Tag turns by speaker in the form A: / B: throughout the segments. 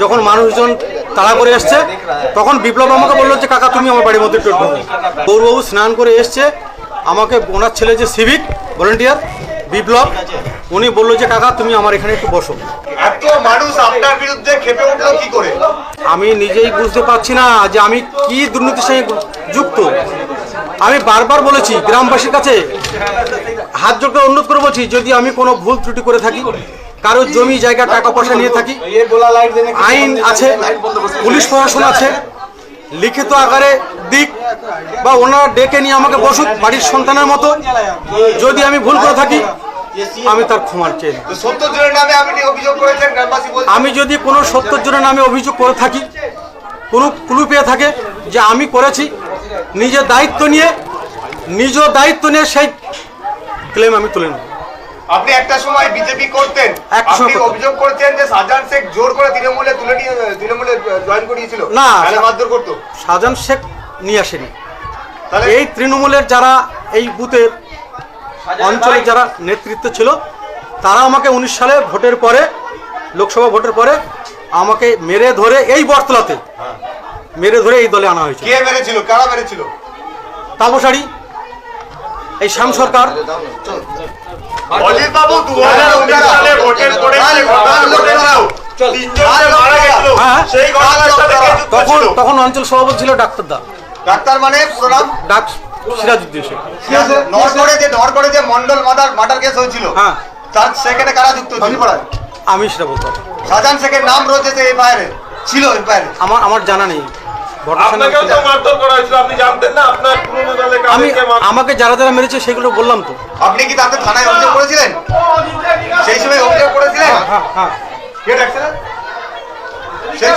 A: যখন মানুষজন তাড়া করে এসছে তখন বিপ্লব আমাকে বলল যে কাকা তুমি আমার বাড়ির মধ্যে একটু ঢোকো। গৌরবাবু স্নান করে এসছে। আমাকে ওনার ছেলে যে সিভিক ভলেন্টিয়ার বিপ্লব উনি বলল যে কাকা তুমি আমার এখানে একটু বসো।
B: মানুষ আপনার বিরুদ্ধে খেপে উঠল কি করে?
A: আমি নিজেই বুঝতে পারছি না যে আমি কি দুর্নীতির সঙ্গে যুক্ত। আমি বারবার বলেছি গ্রামবাসীর কাছে হাত জোর করে অনুরোধ করে বলছি যদি আমি কোনো ভুল ত্রুটি করে থাকি কারও জমি, জায়গা, টাকা পয়সা নিয়ে থাকি। আইন আছে, পুলিশ প্রশাসন আছে। লিখিত আকারে দিক বা ওনারা ডেকে নিয়ে আমাকে বসুক, বাড়ির সন্তানের মতো। যদি আমি ভুল করে থাকি, আমি তার ক্ষমার চেয়ে আমি যদি কোনো সত্তর জনের নামে অভিযোগ করে থাকি, কোনো ক্লু পেয়ে থাকে যে আমি করেছি, নিজের দায়িত্ব নিয়ে, নিজ দায়িত্ব নিয়ে সেই ক্লেম আমি তুলে নেব।
B: আপনি একটা সময় বিজেপি করতেন আপনি অভিযোগ করেছেন যে শাহজাহান শেখ জোর করে তৃণমূলে তুলে নিয়ে তৃণমূলে জয়েন করিয়েছিল।
A: না।
B: মারধর করতো।
A: শাহজাহান শেখ নিয়ে আসেনি।
B: তাহলে
A: এই তৃণমূলের যারা এই বুথের অঞ্চলে যারা নেতৃত্ব ছিল তারা আমাকে উনিশ সালে ভোটের পরে লোকসভা ভোটের পরে আমাকে মেরে ধরে এই বটতলাতে মেরে ধরে এই দলে আনা হয়েছে।
B: কে মেরেছিল? কারা মেরেছিল?
A: তাপসারি এই শ্যাম সরকার।
B: অজিত বাবু দু হাজার উনিশ সালে ভোটের পরে
A: হ্যাঁ।
B: সেই ঘটনার সাথে কে যুক্ত
A: তখন তখন অঞ্চল সভাপতি ছিল ডাক্তার দা।
B: ডাক্তার মানে পুরো নাম?
A: ডাক সিরাজউদ্দিন শেখ।
B: নরগড়ে যে নরগড়ে যে মন্ডল মার্ডার মার্ডার কেস হয়েছিল।
A: হ্যাঁ।
B: তার সেখানে কারা যুক্ত ছিল?
A: আমি সেটা বলতে পারব।
B: শাহজাহান শেখের নাম রয়েছে যে এফআইআর ছিল এফআইআর
A: আমার আমার জানা নেই। ঘটনার সঙ্গে
C: আপনাকেও তো মারধর করা হয়েছিল আপনি জানতেন না আপনার পুরনো দলে
A: আমি আমাকে যারা যারা মেরেছে সেগুলো বললাম তো।
B: আপনি কি তাতে থানায় অভিযোগ করেছিলেন? সেই সময় অভিযোগ করেছিলেন?
A: হ্যাঁ হ্যাঁ
B: কে ডাকছিলেন সেই।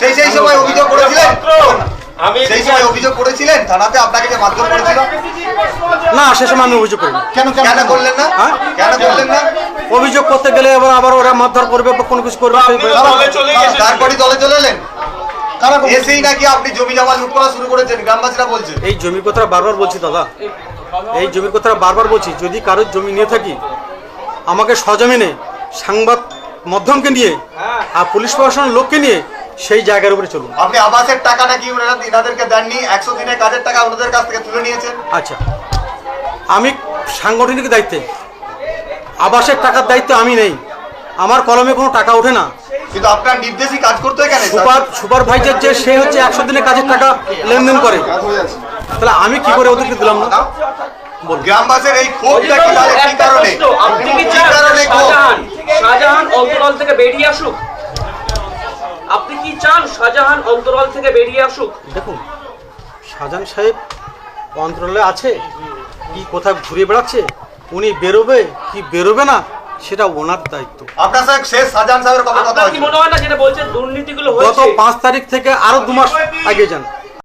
B: সেই সেই সময় অভিযোগ করেছিলেন?
C: আমি
B: সেই সময় অভিযোগ করেছিলেন? থানাতে আপনাকে যে মারধর করেছিল?
A: না সে সময় আমি অভিযোগ করিনি।
B: কেন কেন করলেন না?
A: হ্যাঁ?
B: কেন করলেন না?
A: অভিযোগ করতে গেলে এবার আবার ওরা মারধর করবে বা কোনো কিছু করবে
B: তারপরে দলে চলে এলেন? এসেই নাকি আপনি জমি জমা লুট করা শুরু করেছেন গ্রামবাসীরা বলছে।
A: এই জমির কথা বারবার বলছি দাদা। এই জমির কথা বারবার বলছি যদি কারোর জমি নিয়ে থাকি আমাকে সজমিনে সাংবাদ মাধ্যমকে নিয়ে আর পুলিশ প্রশাসনের লোককে নিয়ে সেই জায়গার উপরে চলুন।
B: আপনি আবাসের টাকা নাকি ওনারা ইনাদেরকে দেননি একশো দিনের কাজের টাকা ওনাদের কাছ থেকে তুলে নিয়েছেন?
A: আচ্ছা। আমি সাংগঠনিক দায়িত্বে আবাসের টাকার দায়িত্ব আমি নেই। আমার কলমে কোনো টাকা ওঠে না।
B: কিন্তু আপনার নির্দেশই কাজ করতে হয় কেন
A: সুপার সুপারভাইজার যে সে হচ্ছে একশো দিনে কাজের টাকা লেনদেন করে। তাহলে আমি কি করে ওদেরকে দিলাম না?
B: গ্রামবাসীর এই ক্ষোভটা কি তাহলে কি কারণে?
D: আপনি কি
B: কি কারণে
D: শাহজাহান শাহজাহান অন্তরাল থেকে বেরিয়ে আসুক? আপনি কি চান শাহজাহান অন্তরাল থেকে বেরিয়ে আসুক?
A: দেখুন শাহজাহান সাহেব অন্তরালে আছে কি কোথায় ঘুরে বেড়াচ্ছে উনি বেরোবে কি বেরোবে না সেটা ওনার দায়িত্ব।
B: আপনার সাথে শেষ সাজান সাহেবের কথা কথা
D: মনে হয় না যেটা বলছেন দুর্নীতিগুলো
A: গত পাঁচ তারিখ থেকে আরও দু মাস আগে যান।